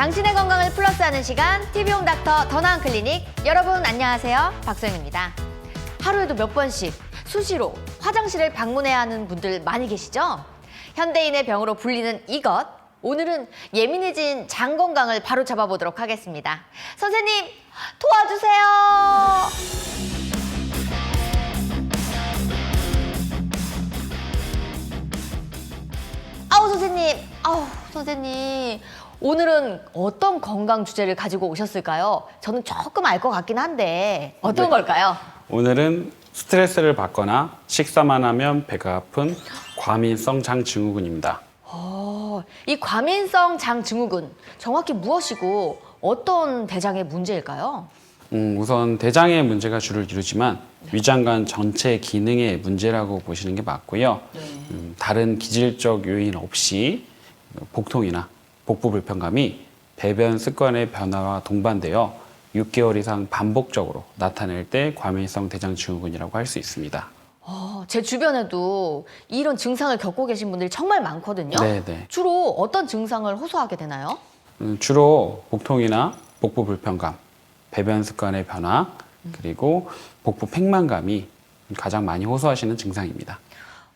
당신의 건강을 플러스하는 시간 TV홈 닥터 더 나은 클리닉. 여러분 안녕하세요. 박소영입니다. 하루에도 몇 번씩 수시로 화장실을 방문해야 하는 분들 많이 계시죠? 현대인의 병으로 불리는 이것. 오늘은 예민해진 장 건강을 바로 잡아보도록 하겠습니다. 선생님 도와주세요! 아우 선생님, 아우 선생님. 오늘은 어떤 건강 주제를 가지고 오셨을까요? 저는 조금 알 것 같긴 한데 어떤 네. 걸까요? 오늘은 스트레스를 받거나 식사만 하면 배가 아픈 과민성 장 증후군입니다. 어, 이 과민성 장 증후군 정확히 무엇이고 어떤 대장의 문제일까요? 음, 우선 대장의 문제가 주를 이루지만 위장관 전체 기능의 문제라고 보시는 게 맞고요. 음, 다른 기질적 요인 없이 복통이나 복부 불편감이 배변 습관의 변화와 동반되어 6개월 이상 반복적으로 나타낼 때 과민성 대장 증후군이라고 할 수 있습니다. 어, 제 주변에도 이런 증상을 겪고 계신 분들이 정말 많거든요. 네, 네. 주로 어떤 증상을 호소하게 되나요? 음, 주로 복통이나 복부 불편감, 배변 습관의 변화, 그리고 복부 팽만감이 가장 많이 호소하시는 증상입니다.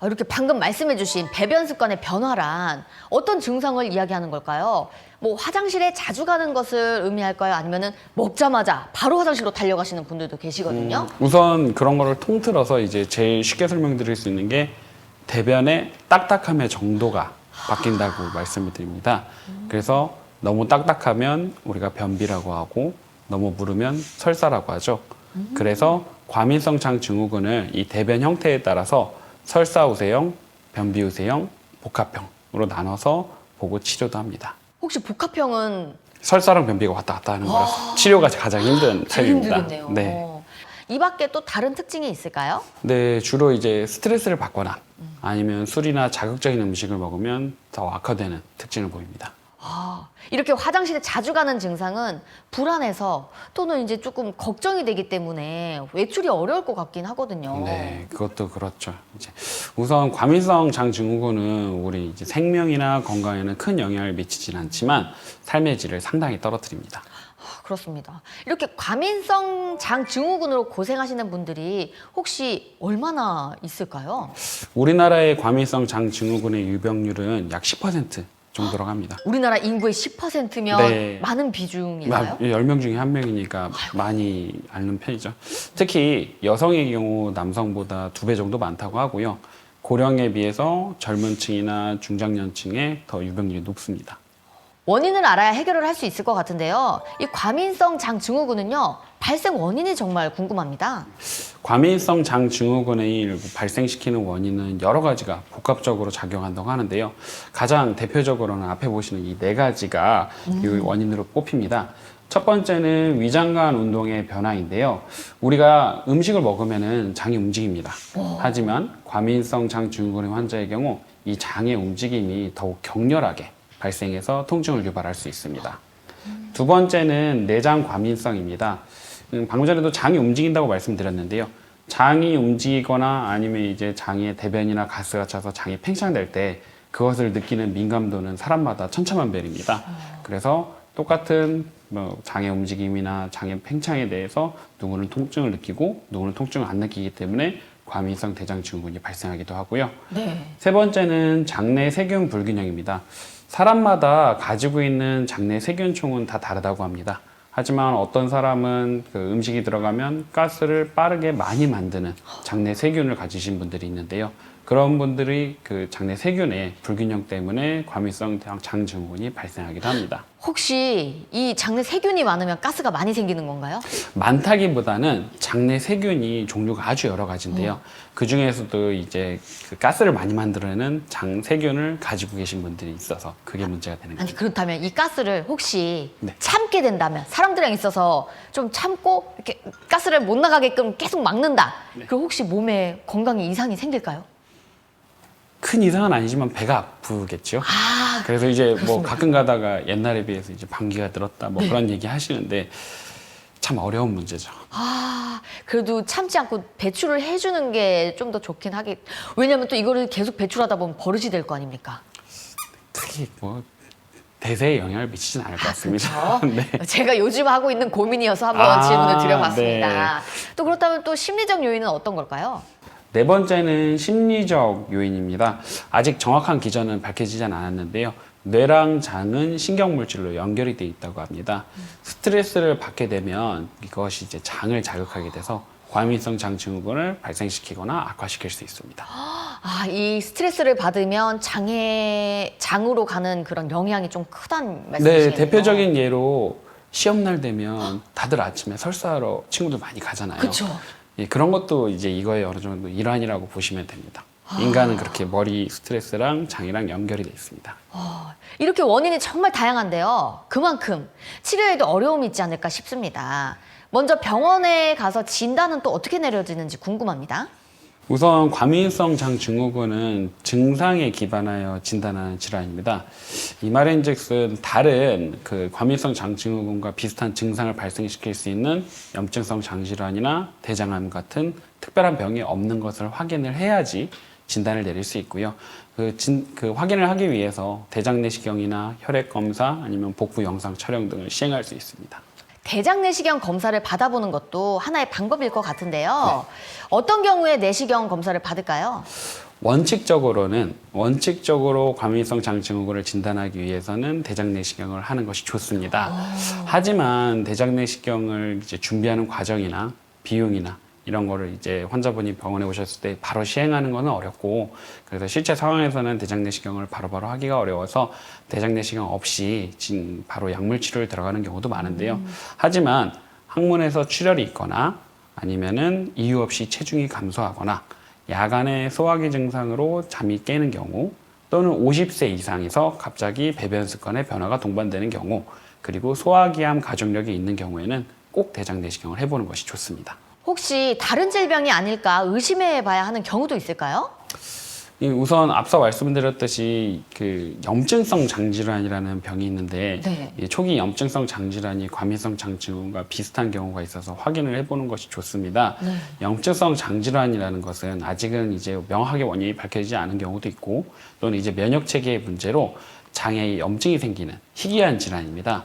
아, 이렇게 방금 말씀해주신 배변 습관의 변화란 어떤 증상을 이야기하는 걸까요? 뭐 화장실에 자주 가는 것을 의미할까요? 아니면은 먹자마자 바로 화장실로 달려가시는 분들도 계시거든요. 우선 그런 거를 통틀어서 이제 제일 쉽게 설명드릴 수 있는 게 대변의 딱딱함의 정도가 바뀐다고 말씀을 드립니다. 그래서 너무 딱딱하면 우리가 변비라고 하고 너무 무르면 설사라고 하죠. 그래서 과민성 장 증후군을 이 대변 형태에 따라서 설사 우세형, 변비 우세형, 복합형으로 나눠서 보고 치료도 합니다. 혹시 복합형은 설사랑 변비가 왔다 갔다 하는 거라서 치료가 가장 힘든 제일. 힘들겠네요. 네. 어. 이 밖에 또 다른 특징이 있을까요? 네, 주로 이제 스트레스를 받거나 아니면 술이나 자극적인 음식을 먹으면 더 악화되는 특징을 보입니다. 아, 이렇게 화장실에 자주 가는 증상은 불안해서 또는 이제 조금 걱정이 되기 때문에 외출이 어려울 것 같긴 하거든요. 네, 그것도 그렇죠. 이제 우선 과민성 장 증후군은 우리 이제 생명이나 건강에는 큰 영향을 미치진 않지만 삶의 질을 상당히 떨어뜨립니다. 아, 그렇습니다. 이렇게 과민성 장 증후군으로 고생하시는 분들이 혹시 얼마나 있을까요? 우리나라의 과민성 장 증후군의 유병률은 약 10% 정도라고 합니다. 우리나라 인구의 10%면 네. 많은 비중인가요? 10명 중에 한 명이니까 많이 앓는 편이죠. 특히 여성의 경우 남성보다 두 배 정도 많다고 하고요. 고령에 비해서 젊은 층이나 중장년층에 더 유병률이 높습니다. 원인을 알아야 해결을 할 수 있을 것 같은데요. 이 과민성 장 증후군은요. 발생 원인이 정말 궁금합니다. 과민성 장 증후군을 발생시키는 원인은 여러 가지가 복합적으로 작용한다고 하는데요. 가장 대표적으로는 앞에 보시는 이 네 가지가 이 원인으로 꼽힙니다. 첫 번째는 위장관 운동의 변화인데요. 우리가 음식을 먹으면은 장이 움직입니다. 하지만 과민성 장 증후군의 환자의 경우 이 장의 움직임이 더욱 격렬하게 발생해서 통증을 유발할 수 있습니다. 두 번째는 내장 과민성입니다. 음, 방금 전에도 장이 움직인다고 말씀드렸는데요. 장이 움직이거나 아니면 이제 장에 대변이나 가스가 차서 장이 팽창될 때 그것을 느끼는 민감도는 사람마다 천차만별입니다. 그래서 똑같은 뭐 장의 움직임이나 장의 팽창에 대해서 누구는 통증을 느끼고 누구는 통증을 안 느끼기 때문에 과민성 대장 증후군이 발생하기도 하고요. 네. 세 번째는 장내 세균 불균형입니다. 사람마다 가지고 있는 장내 세균총은 다 다르다고 합니다. 하지만 어떤 사람은 그 음식이 들어가면 가스를 빠르게 많이 만드는 장내 세균을 가지신 분들이 있는데요. 그런 분들이 그 장내 세균의 불균형 때문에 과민성 장 증후군이 발생하기도 합니다. 혹시 이 장내 세균이 많으면 가스가 많이 생기는 건가요? 많다기보다는 장내 세균이 종류가 아주 여러 가지인데요. 그 중에서도 이제 그 가스를 많이 만들어내는 장 세균을 가지고 계신 분들이 있어서 그게 문제가 되는 거죠. 아니 그렇다면 이 가스를 혹시 네. 참게 된다면 사람들이랑 있어서 좀 참고 이렇게 가스를 못 나가게끔 계속 막는다. 네. 그럼 혹시 몸에 건강에 이상이 생길까요? 큰 이상은 아니지만 배가 아프겠죠. 아, 그래서 이제 뭐 가끔 가다가 옛날에 비해서 이제 방귀가 늘었다 뭐 네. 그런 얘기 하시는데 참 어려운 문제죠. 아, 그래도 참지 않고 배출을 해주는 게 좀 더 좋긴 하겠. 왜냐면 또 이거를 계속 배출하다 보면 버릇이 될 거 아닙니까? 특히 뭐 대세에 영향을 미치진 않을 것 같습니다. 네. 제가 요즘 하고 있는 고민이어서 한번 아, 질문을 드려봤습니다. 네. 또 그렇다면 또 심리적 요인은 어떤 걸까요? 네 번째는 심리적 요인입니다. 아직 정확한 기전은 밝혀지진 않았는데요. 뇌랑 장은 신경물질로 연결이 돼 있다고 합니다. 스트레스를 받게 되면 이것이 이제 장을 자극하게 돼서 과민성 장 증후군을 발생시키거나 악화시킬 수 있습니다. 아, 이 스트레스를 받으면 장에 장으로 가는 그런 영향이 좀 크다는 말씀이시네요. 네, 대표적인 예로 시험날 되면 다들 아침에 설사하러 친구들 많이 가잖아요. 그렇죠. 예, 그런 것도 이제 이거의 어느 정도 일환이라고 보시면 됩니다. 인간은 그렇게 머리 스트레스랑 장이랑 연결이 돼 있습니다. 이렇게 원인이 정말 다양한데요. 그만큼 치료에도 어려움이 있지 않을까 싶습니다. 먼저 병원에 가서 진단은 또 어떻게 내려지는지 궁금합니다. 우선 과민성 장 증후군은 증상에 기반하여 진단하는 질환입니다. 이 말인즉슨 다른 그 과민성 장 증후군과 비슷한 증상을 발생시킬 수 있는 염증성 장 질환이나 대장암 같은 특별한 병이 없는 것을 확인을 해야지 진단을 내릴 수 있고요. 그, 진, 그 확인을 하기 위해서 대장 내시경이나 혈액 검사 아니면 복부 영상 촬영 등을 시행할 수 있습니다. 대장 내시경 검사를 받아보는 것도 하나의 방법일 것 같은데요. 어떤 경우에 내시경 검사를 받을까요? 원칙적으로는 원칙적으로 과민성 장 증후군을 진단하기 위해서는 대장 내시경을 하는 것이 좋습니다. 하지만 대장 내시경을 이제 준비하는 과정이나 비용이나 이런 거를 이제 환자분이 병원에 오셨을 때 바로 시행하는 거는 어렵고 그래서 실제 상황에서는 대장 내시경을 바로바로 하기가 어려워서 대장 내시경 없이 진 바로 약물 치료를 들어가는 경우도 많은데요. 하지만 항문에서 출혈이 있거나 아니면은 이유 없이 체중이 감소하거나 야간에 소화기 증상으로 잠이 깨는 경우 또는 50세 이상에서 갑자기 배변 습관에 변화가 동반되는 경우 그리고 소화기암 가족력이 있는 경우에는 꼭 대장 내시경을 해보는 것이 좋습니다. 혹시 다른 질병이 아닐까 의심해 봐야 하는 경우도 있을까요? 이 우선 앞서 말씀드렸듯이 그 염증성 장질환이라는 병이 있는데 네. 이 초기 염증성 장질환이 과민성 장증후군과 비슷한 경우가 있어서 확인을 해보는 것이 좋습니다. 네. 염증성 장질환이라는 것은 아직은 이제 명확하게 원인이 밝혀지지 않은 경우도 있고 또는 이제 면역 체계의 문제로 장에 염증이 생기는 희귀한 질환입니다.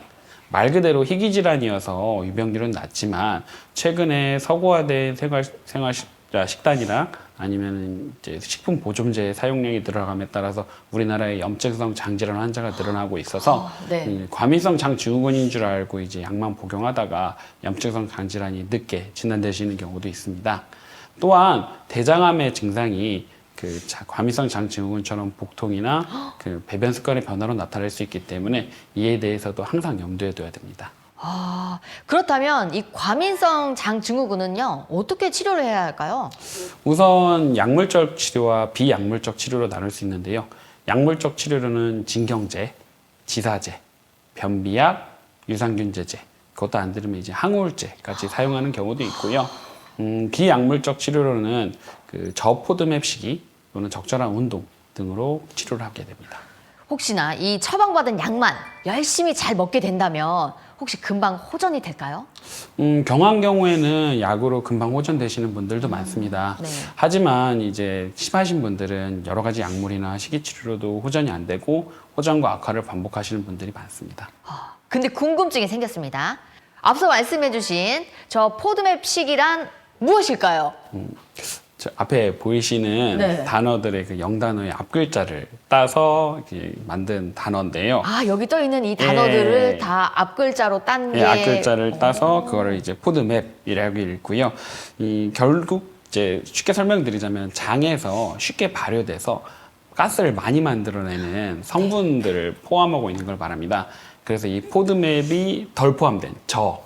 말 그대로 희귀 질환이어서 유병률은 낮지만 최근에 서구화된 생활 생활 식- 자, 식단이나 아니면 이제 식품 보존제 사용량이 늘어감에 따라서 우리나라의 염증성 장질환 환자가 늘어나고 있어서 아, 네. 이 과민성 장 증후군인 줄 알고 이제 약만 복용하다가 염증성 장질환이 늦게 진단되시는 경우도 있습니다. 또한 대장암의 증상이 그 자- 과민성 장 증후군처럼 복통이나 그 배변 습관의 변화로 나타날 수 있기 때문에 이에 대해서도 항상 염두에 둬야 됩니다. 아, 그렇다면 이 과민성 장 증후군은요 어떻게 치료를 해야 할까요? 우선 약물적 치료와 비약물적 치료로 나눌 수 있는데요. 약물적 치료로는 진경제, 지사제, 변비약, 유산균제제, 그것도 안 들으면 이제 항우울제까지 사용하는 경우도 있고요. 음, 비약물적 치료로는 그 저포드맵 시기 또는 적절한 운동 등으로 치료를 하게 됩니다. 혹시나 이 처방받은 약만 열심히 잘 먹게 된다면 혹시 금방 호전이 될까요? 음, 경한 경우에는 약으로 금방 호전되시는 분들도 많습니다. 네. 하지만 이제 심하신 분들은 여러 가지 약물이나 식이치료로도 호전이 안 되고 호전과 악화를 반복하시는 분들이 많습니다. 아, 근데 궁금증이 생겼습니다. 앞서 말씀해주신 저 포드맵 식이란 무엇일까요? 저 앞에 보이시는 네. 단어들의 그 영단어의 앞글자를 따서 만든 단어인데요. 아 여기 떠 있는 이 단어들을 예. 다 앞글자로 딴 게. 예, 앞글자를 따서 그거를 이제 포드맵이라고 읽고요. 이 결국 이제 쉽게 설명드리자면 장에서 쉽게 발효돼서 가스를 많이 만들어내는 성분들을 포함하고 있는 걸 말합니다. 그래서 이 포드맵이 덜 포함된 저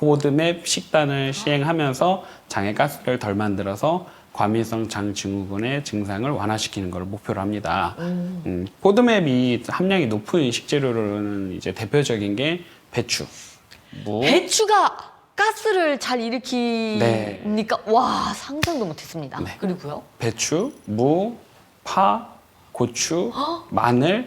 포드맵 식단을 시행하면서 장에 가스를 덜 만들어서 과민성 장 증후군의 증상을 완화시키는 것을 목표로 합니다. 음, 포드맵이 함량이 높은 식재료로는 이제 대표적인 게 배추, 무, 배추가 가스를 잘 일으키니까 네. 와 상상도 못했습니다. 네. 그리고요. 배추, 무, 파, 고추, 마늘,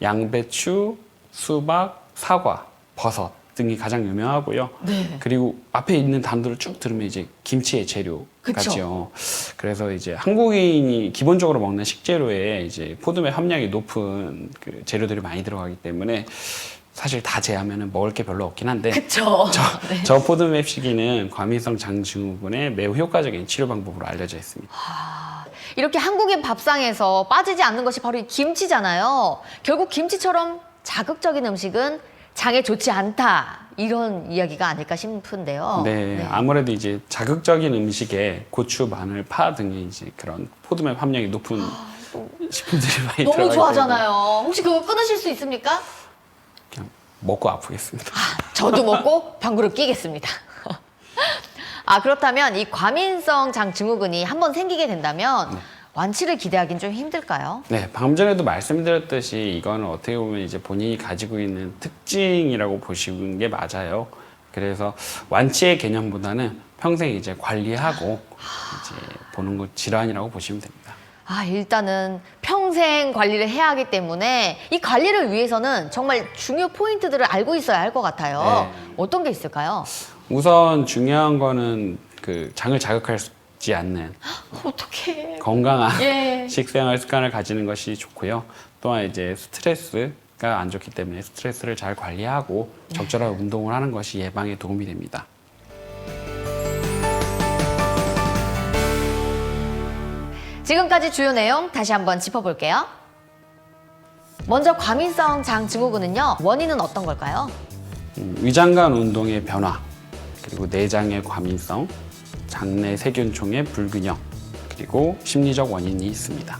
양배추, 수박, 사과, 버섯 등이 가장 유명하고요. 네. 그리고 앞에 있는 단어들을 쭉 들으면 이제 김치의 재료. 같죠. 그래서 이제 한국인이 기본적으로 먹는 식재료에 이제 포도매 함량이 높은 그 재료들이 많이 들어가기 때문에 사실 다 제하면은 먹을 게 별로 없긴 한데 그쵸. 저, 저 포도맵 시기는 과민성 장증후군의 매우 효과적인 치료 방법으로 알려져 있습니다. 이렇게 한국인 밥상에서 빠지지 않는 것이 바로 이 김치잖아요. 결국 김치처럼 자극적인 음식은 장에 좋지 않다. 이런 이야기가 아닐까 싶은데요. 네, 아무래도 이제 자극적인 음식에 고추, 마늘, 파 등의 이제 그런 포도맵 함량이 높은 식품들이 많이 너무 들어가기 좋아하잖아요. 혹시 그거 끊으실 수 있습니까? 그냥 먹고 아프겠습니다. 저도 먹고 방구를 끼겠습니다. 아 그렇다면 이 과민성 장 증후군이 한번 생기게 된다면 완치를 기대하기는 좀 힘들까요? 네, 방금 전에도 말씀드렸듯이 이거는 어떻게 보면 이제 본인이 가지고 있는 특징이라고 보시는 게 맞아요. 그래서 완치의 개념보다는 평생 이제 관리하고 이제 보는 것 질환이라고 보시면 됩니다. 아 일단은 평생 관리를 해야 하기 때문에 이 관리를 위해서는 정말 중요 포인트들을 알고 있어야 할 것 같아요. 네. 어떤 게 있을까요? 우선 중요한 거는 그 장을 자극 하지 않는 어떻게? 건강한 예. 식생활 습관을 가지는 것이 좋고요. 또한 이제 스트레스가 안 좋기 때문에 스트레스를 잘 관리하고 적절한 운동을 하는 것이 예방에 도움이 됩니다. 지금까지 주요 내용 다시 한번 짚어볼게요. 먼저 과민성 장 증후군은요 원인은 어떤 걸까요? 음, 위장관 운동의 변화, 그리고 내장의 과민성, 장내 세균총의 불균형, 그리고 심리적 원인이 있습니다.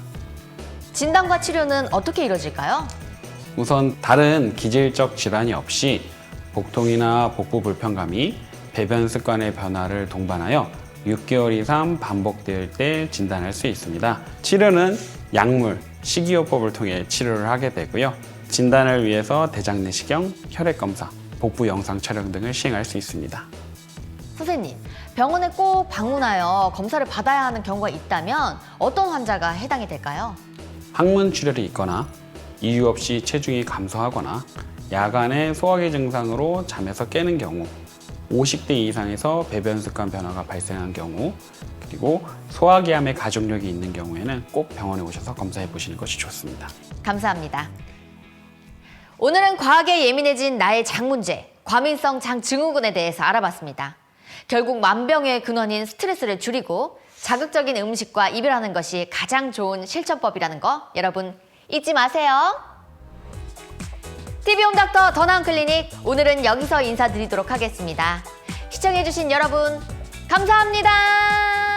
진단과 치료는 어떻게 이루어질까요? 우선 다른 기질적 질환이 없이 복통이나 복부 불편감이 배변 습관의 변화를 동반하여 6개월 이상 반복될 때 진단할 수 있습니다. 치료는 약물, 식이요법을 통해 치료를 하게 되고요. 진단을 위해서 대장 내시경, 혈액 검사, 복부 영상 촬영 등을 시행할 수 있습니다. 선생님, 병원에 꼭 방문하여 검사를 받아야 하는 경우가 있다면 어떤 환자가 해당이 될까요? 항문 출혈이 있거나 이유 없이 체중이 감소하거나 야간에 소화기 증상으로 잠에서 깨는 경우 50대 이상에서 배변 습관 변화가 발생한 경우 그리고 소화기암의 가족력이 있는 경우에는 꼭 병원에 오셔서 검사해 보시는 것이 좋습니다. 감사합니다. 오늘은 과하게 예민해진 나의 장 문제, 과민성 장 증후군에 대해서 알아봤습니다. 결국 만병의 근원인 스트레스를 줄이고 자극적인 음식과 이별하는 것이 가장 좋은 실천법이라는 거 여러분 잊지 마세요. TV 홈닥터 더 나은 클리닉 오늘은 여기서 인사드리도록 하겠습니다. 시청해주신 여러분 감사합니다.